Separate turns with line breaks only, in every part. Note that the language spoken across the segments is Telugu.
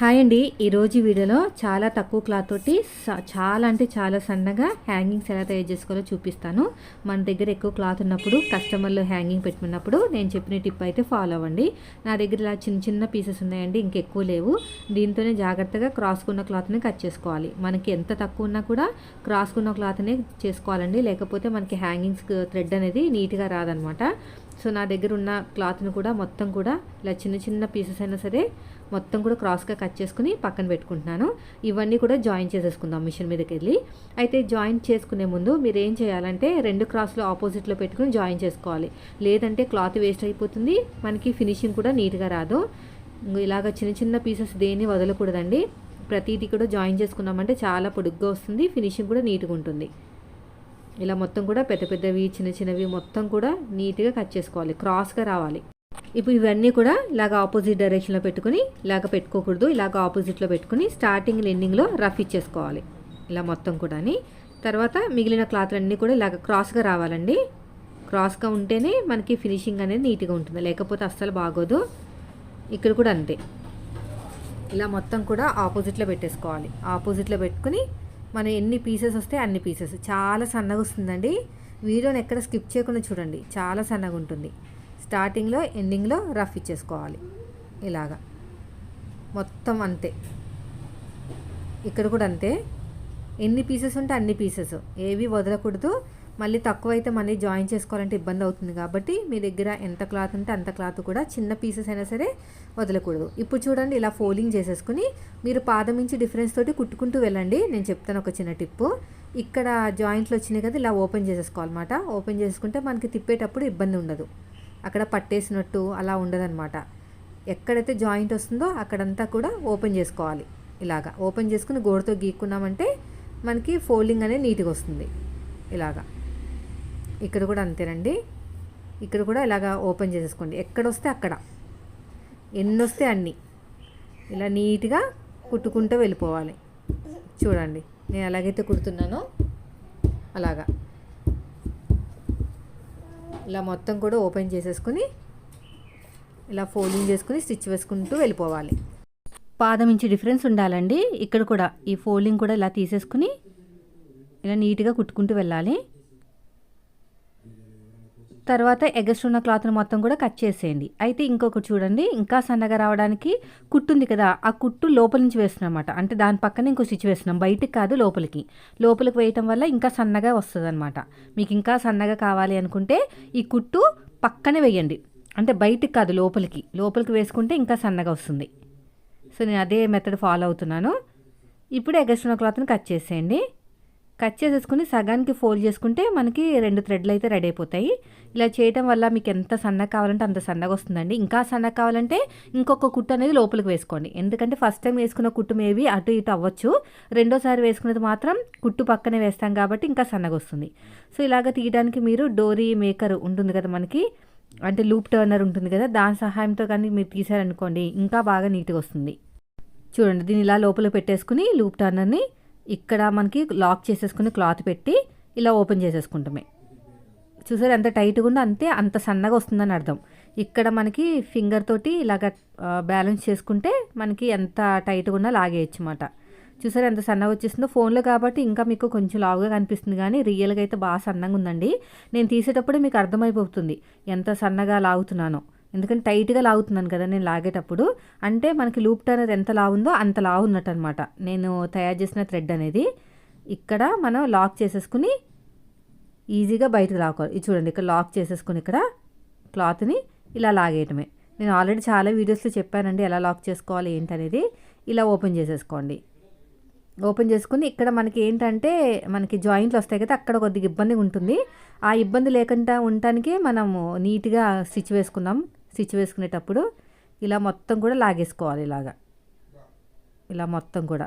హాయ్ అండి. ఈరోజు వీడియోలో చాలా తక్కువ క్లాత్ తోటి చాలా అంటే చాలా సన్నగా హ్యాంగింగ్స్ ఎలా తయారు చేసుకోవాలో చూపిస్తాను. మన దగ్గర ఎక్కువ క్లాత్ ఉన్నప్పుడు కస్టమర్లు హ్యాంగింగ్ పెట్టుకున్నప్పుడు నేను చెప్పిన టిప్ అయితే ఫాలో అవ్వండి. నా దగ్గర ఇలా చిన్న చిన్న పీసెస్ ఉన్నాయండి ఇంకెక్కువ లేవు. దీంతోనే జాగ్రత్తగా క్రాస్కున్న క్లాత్ని కట్ చేసుకోవాలి. మనకి ఎంత తక్కువ ఉన్నా కూడా క్రాస్కున్న క్లాత్నే చేసుకోవాలండి. లేకపోతే మనకి హ్యాంగింగ్స్ థ్రెడ్ అనేది నీట్గా రాదనమాట. సో నా దగ్గర ఉన్న క్లాత్ని కూడా మొత్తం కూడా ఇలా చిన్న చిన్న పీసెస్ అయినా సరే మొత్తం కూడా క్రాస్గా కట్ చేసుకుని పక్కన పెట్టుకుంటున్నాను. ఇవన్నీ కూడా జాయిన్ చేసేసుకుందాం మిషన్ మీదకి వెళ్ళి. అయితే జాయిన్ చేసుకునే ముందు మీరు ఏం చేయాలంటే రెండు క్రాస్లు ఆపోజిట్లో పెట్టుకుని జాయిన్ చేసుకోవాలి. లేదంటే క్లాత్ వేస్ట్ అయిపోతుంది. మనకి ఫినిషింగ్ కూడా నీట్గా రాదు. ఇలాగ చిన్న చిన్న పీసెస్ దేన్ని వదలకూడదండి. ప్రతిదీ కూడా జాయిన్ చేసుకున్నామంటే చాలా పొడుగ్గా వస్తుంది. ఫినిషింగ్ కూడా నీట్గా ఉంటుంది. ఇలా మొత్తం కూడా పెద్ద పెద్దవి చిన్న చిన్నవి మొత్తం కూడా నీట్గా కట్ చేసుకోవాలి. క్రాస్గా రావాలి. ఇప్పుడు ఇవన్నీ కూడా ఇలాగ ఆపోజిట్ డైరెక్షన్లో పెట్టుకుని ఇలాగ పెట్టుకోకూడదు. ఇలాగ ఆపోజిట్లో పెట్టుకుని స్టార్టింగ్ ఎండింగ్లో రఫ్ ఇచ్చేసుకోవాలి. ఇలా మొత్తం కూడా తర్వాత మిగిలిన క్లాత్లన్నీ కూడా ఇలాగ క్రాస్గా రావాలండి. క్రాస్గా ఉంటేనే మనకి ఫినిషింగ్ అనేది నీట్గా ఉంటుంది. లేకపోతే అస్సలు బాగోదు. ఇక్కడ కూడా అంతే. ఇలా మొత్తం కూడా ఆపోజిట్లో పెట్టేసుకోవాలి. ఆపోజిట్లో పెట్టుకుని మనం ఎన్ని పీసెస్ వస్తే అన్ని పీసెస్ చాలా సన్నగా వస్తుందండి. వీడియోని ఎక్కడ స్కిప్ చేయకుండా చూడండి. చాలా సన్నగా ఉంటుంది. స్టార్టింగ్లో ఎండింగ్లో రఫ్ ఇచ్చేసుకోవాలి. ఇలాగా. మొత్తం అంతే. ఇక్కడ కూడా అంతే. ఎన్ని పీసెస్ ఉంటే అన్ని పీసెస్ ఏవి వదలకూడదు. మళ్ళీ తక్కువ అయితే మళ్ళీ జాయిన్ చేసుకోవాలంటే ఇబ్బంది అవుతుంది కాబట్టి మీ దగ్గర ఎంత క్లాత్ ఉంటే అంత క్లాత్ కూడా చిన్న పీసెస్ అయినా సరే వదలకూడదు. ఇప్పుడు చూడండి ఇలా ఫోలింగ్ చేసేసుకుని మీరు పాదం నుంచి డిఫరెన్స్ తోటి కుట్టుకుంటూ వెళ్ళండి. నేను చెప్తాను ఒక చిన్న టిప్పు. ఇక్కడ జాయింట్లు వచ్చినాయి కదా ఇలా ఓపెన్ చేసేసుకోవాలన్నమాట. ఓపెన్ చేసుకుంటే మనకి తిప్పేటప్పుడు ఇబ్బంది ఉండదు. అక్కడ పట్టేసినట్టు అలా ఉండదన్నమాట. ఎక్కడైతే జాయింట్ వస్తుందో అక్కడంతా కూడా ఓపెన్ చేసుకోవాలి. ఇలాగా ఓపెన్ చేసుకుని గోడతో గీక్కున్నామంటే మనకి ఫోల్డింగ్ అనేది నీట్గా వస్తుంది. ఇలాగా. ఇక్కడ కూడా అంతేనండి. ఇక్కడ కూడా ఇలాగా ఓపెన్ చేసేసుకోండి. ఎక్కడ వస్తే అక్కడ. ఎన్ని వస్తే అన్నీ. ఇలా నీట్గా కుట్టుకుంటూ వెళ్ళిపోవాలి. చూడండి. నేను ఎలాగైతే కుడుతున్నానో అలాగా. ఇలా మొత్తం కూడా ఓపెన్ చేసేసుకుని ఇలా ఫోల్డింగ్ చేసుకుని స్టిచ్ వేసుకుంటూ వెళ్ళిపోవాలి. పాదం ఇంచి డిఫరెన్స్ ఉండాలండి. ఇక్కడ కూడా ఈ ఫోల్డింగ్ కూడా ఇలా తీసేసుకుని ఇలా నీట్గా కుట్టుకుంటూ వెళ్ళాలి. తర్వాత ఎగస్ట్రున్న క్లాత్ని మొత్తం కూడా కట్ చేసేయండి. అయితే ఇంకొకటి చూడండి ఇంకా సన్నగా రావడానికి కుట్టు ఉంది కదా ఆ కుట్టు లోపల నుంచి వేస్తున్నాం అనమాట అంటే దాని పక్కన ఇంకో స్టిచ్ వేస్తున్నాం బయటికి కాదు లోపలికి. లోపలికి వేయటం వల్ల ఇంకా సన్నగా వస్తుంది అనమాట మీకు ఇంకా సన్నగా కావాలి అనుకుంటే ఈ కుట్టు పక్కనే వేయండి. అంటే బయటికి కాదు లోపలికి. లోపలికి వేసుకుంటే ఇంకా సన్నగా వస్తుంది. సో నేను అదే మెథడ్ ఫాలో అవుతున్నాను. ఇప్పుడు ఎగస్ట్రున్న క్లాత్ని కట్ చేసేయండి. కట్ చేసేసుకుని సగానికి ఫోల్డ్ చేసుకుంటే మనకి రెండు థ్రెడ్లు అయితే రెడీ అయిపోతాయి. ఇలా చేయటం వల్ల మీకు ఎంత సన్నగా కావాలంటే అంత సన్నగా వస్తుందండి. ఇంకా సన్నగా కావాలంటే ఇంకొక కుట్టు అనేది లోపలికి వేసుకోండి. ఎందుకంటే ఫస్ట్ టైం వేసుకున్న కుట్టు మేబీ అటు ఇటు అవ్వచ్చు. రెండోసారి వేసుకున్నది మాత్రం కుట్టు పక్కనే వేస్తాం కాబట్టి ఇంకా సన్నగా వస్తుంది. సో ఇలాగ తీయడానికి మీరు డోరీ మేకర్ ఉంటుంది కదా మనకి? అంటే లూప్ టర్నర్ ఉంటుంది కదా? దాని సహాయంతో కానీ మీరు తీసారనుకోండి ఇంకా బాగా నీట్గా వస్తుంది. చూడండి దీన్ని ఇలా లోపల పెట్టేసుకుని లూప్ టర్నర్ని ఇక్కడ మనకి లాక్ చేసేసుకుని క్లాత్ పెట్టి ఇలా ఓపెన్ చేసేసుకుంటామే. చూసారు ఎంత టైట్గా ఉందో అంతే అంత సన్నగా వస్తుందని అర్థం. ఇక్కడ మనకి ఫింగర్ తోటి ఇలాగ బ్యాలెన్స్ చేసుకుంటే మనకి ఎంత టైట్గా ఉన్నా లాగేయచ్చు అన్నమాట చూసారు ఎంత సన్నగా వచ్చేసిందో ఫోన్లో కాబట్టి ఇంకా మీకు కొంచెం లావుగా కనిపిస్తుంది కానీ రియల్గా అయితే బాగా సన్నగా ఉందండి. నేను తీసేటప్పుడు మీకు అర్థమైపోతుంది ఎంత సన్నగా లాగుతున్నానో. ఎందుకంటే టైట్గా లాగుతున్నాను కదా నేను లాగేటప్పుడు. అంటే మనకి లూప్ టర్నర్ ఎంత లావుందో అంత లావు ఉన్నట్టు అనమాట నేను తయారు చేసిన థ్రెడ్ అనేది ఇక్కడ మనం లాక్ చేసేసుకుని ఈజీగా బయటకు లాక్కోవాలి. ఇది చూడండి ఇక్కడ లాక్ చేసేసుకుని ఇక్కడ క్లాత్ని ఇలా లాగేయటమే. నేను ఆల్రెడీ చాలా వీడియోస్లో చెప్పానండి ఎలా లాక్ చేసుకోవాలి ఏంటనేది. ఇలా ఓపెన్ చేసేసుకోండి. ఓపెన్ చేసుకుని ఇక్కడ మనకి ఏంటంటే మనకి జాయింట్లు వస్తాయి కదా అక్కడ కొద్దిగా ఇబ్బందిగా ఉంటుంది ఆ ఇబ్బంది లేకుండా ఉండటానికి మనము నీట్గా స్టిచ్ వేసుకున్నాం. స్టిచ్ వేసుకునేటప్పుడు ఇలా మొత్తం కూడా లాగేసుకోవాలి ఇలాగా. ఇలా మొత్తం కూడా.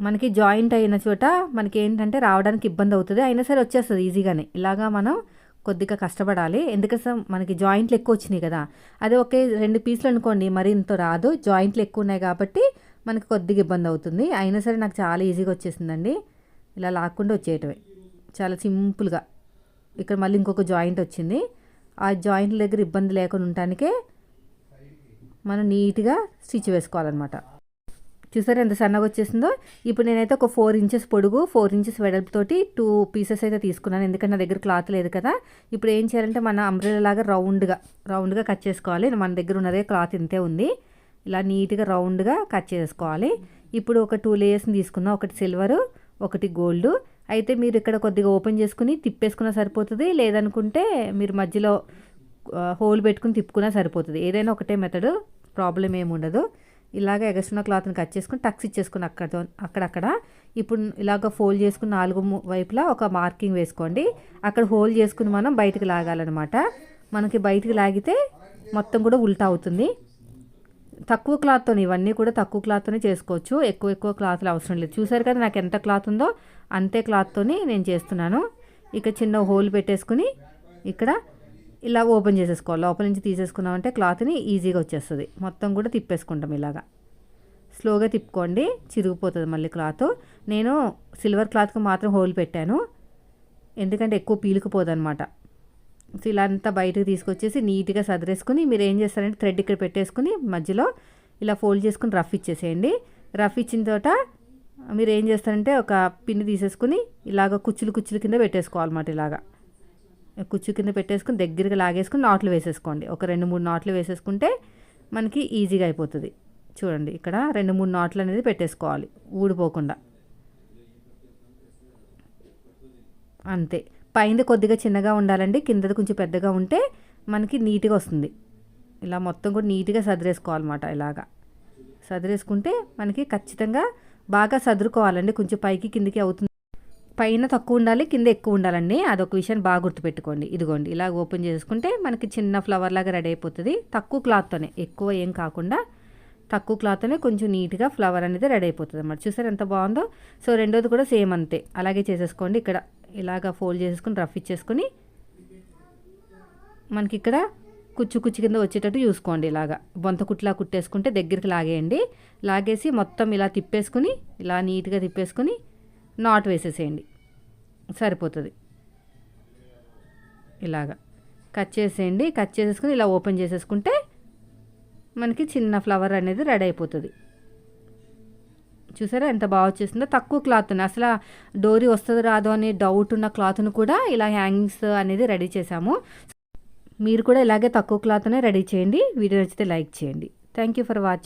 మనకి జాయింట్ అయిన చోట మనకి ఏంటంటే రావడానికి ఇబ్బంది అవుతుంది. అయినా సరే వచ్చేస్తుంది ఈజీగానే. ఇలాగా మనం కొద్దిగా కష్టపడాలి. ఎందుకంటే మనకి జాయింట్లు ఎక్కువ వచ్చినాయి కదా. అదే ఒకే రెండు పీసులు అనుకోండి మరి ఇంత రాదు. జాయింట్లు ఎక్కువ ఉన్నాయి కాబట్టి మనకి కొద్దిగా ఇబ్బంది అవుతుంది. అయినా సరే నాకు చాలా ఈజీగా వచ్చేసిందండి. ఇలా లాక్కుండా వచ్చేయటమే. చాలా సింపుల్గా. ఇక్కడ మళ్ళీ ఇంకొక జాయింట్ వచ్చింది. ఆ జాయింట్ దగ్గర ఇబ్బంది లేకుండా ఉండటానికే మనం నీట్గా స్టిచ్ వేసుకోవాలన్నమాట. చూసారు ఎంత సన్నగా వచ్చేసిందో? ఇప్పుడు నేనైతే ఒక ఫోర్ ఇంచెస్ పొడుగు ఫోర్ ఇంచెస్ వెడల్పుతోటి టూ పీసెస్ అయితే తీసుకున్నాను. ఎందుకంటే నా దగ్గర క్లాత్ లేదు కదా. ఇప్పుడు ఏం చేయాలంటే మన అంబ్రెల్లా లాగా రౌండ్గా రౌండ్గా కట్ చేసుకోవాలి. మన దగ్గర ఉన్నదే క్లాత్ ఇంతే ఉంది. ఇలా నీట్గా రౌండ్గా కట్ చేసుకోవాలి. ఇప్పుడు ఒక టూ లేయర్స్ని తీసుకుందాం. ఒకటి సిల్వరు ఒకటి గోల్డ్. అయితే మీరు ఇక్కడ కొద్దిగా ఓపెన్ చేసుకుని తిప్పేసుకున్నా సరిపోతుంది లేదనుకుంటే మీరు మధ్యలో హోల్ పెట్టుకుని తిప్పుకున్నా సరిపోతుంది. ఏదైనా ఒకటే మెథడ్ ప్రాబ్లం ఏమి ఉండదు. ఇలాగ ఎగస్ట్రా క్లాత్ని కట్ చేసుకుని టక్స్ ఇచ్చేసుకుని అక్కడ అక్కడక్కడ. ఇప్పుడు ఇలాగ ఫోల్డ్ చేసుకుని నాలుగు వైపులా ఒక మార్కింగ్ వేసుకోండి. అక్కడ హోల్ చేసుకుని మనం బయటకు లాగాలన్నమాట. మనకి బయటకు లాగితే మొత్తం కూడా ఉల్టా అవుతుంది. తక్కువ క్లాత్తో ఇవన్నీ కూడా తక్కువ క్లాత్తోనే చేసుకోవచ్చు. ఎక్కువ ఎక్కువ క్లాత్లు అవసరం లేదు. చూసారు కదా నాకు ఎంత క్లాత్ ఉందో అంతే క్లాత్తోని నేను చేస్తున్నాను. ఇక చిన్న హోల్ పెట్టేసుకుని ఇక్కడ ఇలా ఓపెన్ చేసేసుకోవాలి. లోపల నుంచి తీసేసుకున్నామంటే క్లాత్ని ఈజీగా వచ్చేస్తుంది. మొత్తం కూడా తిప్పేసుకుంటాం ఇలాగా. స్లోగా తిప్పుకోండి. చిరిగిపోతుంది మళ్ళీ క్లాత్. నేను సిల్వర్ క్లాత్కి మాత్రం హోల్ పెట్టాను. ఎందుకంటే ఎక్కువ పీలుకుపోదు అనమాట సో ఇలా అంతా బయటకు తీసుకొచ్చేసి నీట్గా సదిరేసుకుని మీరు ఏం చేస్తారంటే థ్రెడ్ ఇక్కడ పెట్టేసుకుని మధ్యలో ఇలా ఫోల్డ్ చేసుకుని రఫ్ ఇచ్చేసేయండి. రఫ్ ఇచ్చిన తోట మీరు ఏం చేస్తారంటే ఒక పిన్ని తీసేసుకుని ఇలాగ కుచ్చులు కుచ్చులు కింద పెట్టేసుకోవాలన్నమాట ఇలాగా. కుచ్చు కింద పెట్టేసుకుని దగ్గరగా లాగేసుకుని నాట్లు వేసేసుకోండి. ఒక రెండు మూడు నాట్లు వేసేసుకుంటే మనకి ఈజీగా అయిపోతుంది. చూడండి ఇక్కడ రెండు మూడు నాట్లు అనేది పెట్టేసుకోవాలి. ఊడిపోకుండా. అంతే. పైన కొద్దిగా చిన్నగా ఉండాలండి. కిందది కొంచెం పెద్దగా ఉంటే మనకి నీట్గా వస్తుంది. ఇలా మొత్తం కూడా నీట్గా సదిరేసుకోవాలన్నమాట ఇలాగా. సదిరేసుకుంటే మనకి ఖచ్చితంగా బాగా సదురుకోవాలండి. కొంచెం పైకి కిందికి అవుతుంది. పైన తక్కువ ఉండాలి కింద ఎక్కువ ఉండాలండి. అదొక విషయాన్ని బాగా గుర్తుపెట్టుకోండి. ఇదిగోండి ఇలా ఓపెన్ చేసుకుంటే మనకి చిన్న ఫ్లవర్ లాగా రెడీ అయిపోతుంది. తక్కువ క్లాత్తోనే ఎక్కువ ఏం కాకుండా తక్కువ క్లాత్తోనే కొంచెం నీట్గా ఫ్లవర్ అనేది రెడీ అయిపోతుంది అన్నమాట చూసారు ఎంత బాగుందో? సో రెండోది కూడా సేమ్ అంతే. అలాగే చేసేసుకోండి. ఇక్కడ ఇలాగా ఫోల్డ్ చేసుకుని రఫ్ ఇచ్చేసుకొని మనకి ఇక్కడ కుచ్చు కుచ్చు కింద వచ్చేటట్టు చూసుకోండి ఇలాగా. బొంత కుట్లా కుట్టేసుకుంటే దగ్గరికి లాగేయండి. లాగేసి మొత్తం ఇలా తిప్పేసుకుని ఇలా నీట్గా తిప్పేసుకుని నాట్ వేసేసేయండి. సరిపోతుంది. ఇలాగా. కట్ చేసేయండి. కట్ చేసేసుకుని ఇలా ఓపెన్ చేసేసుకుంటే మనకి చిన్న ఫ్లవర్ అనేది రెడీ అయిపోతుంది. చూసారా? ఎంత బాగా వచ్చేసిందో తక్కువ క్లాత్ అసలు డోరీ వస్తుంది రాదో అనే డౌట్ ఉన్న క్లాత్ను కూడా ఇలా హ్యాంగింగ్స్ అనేది రెడీ చేసాము మీరు కూడా ఇలాగే తక్కువ క్లాత్నే రెడీ చేయండి. వీడియో నచ్చితే లైక్ చేయండి. Thank you for watching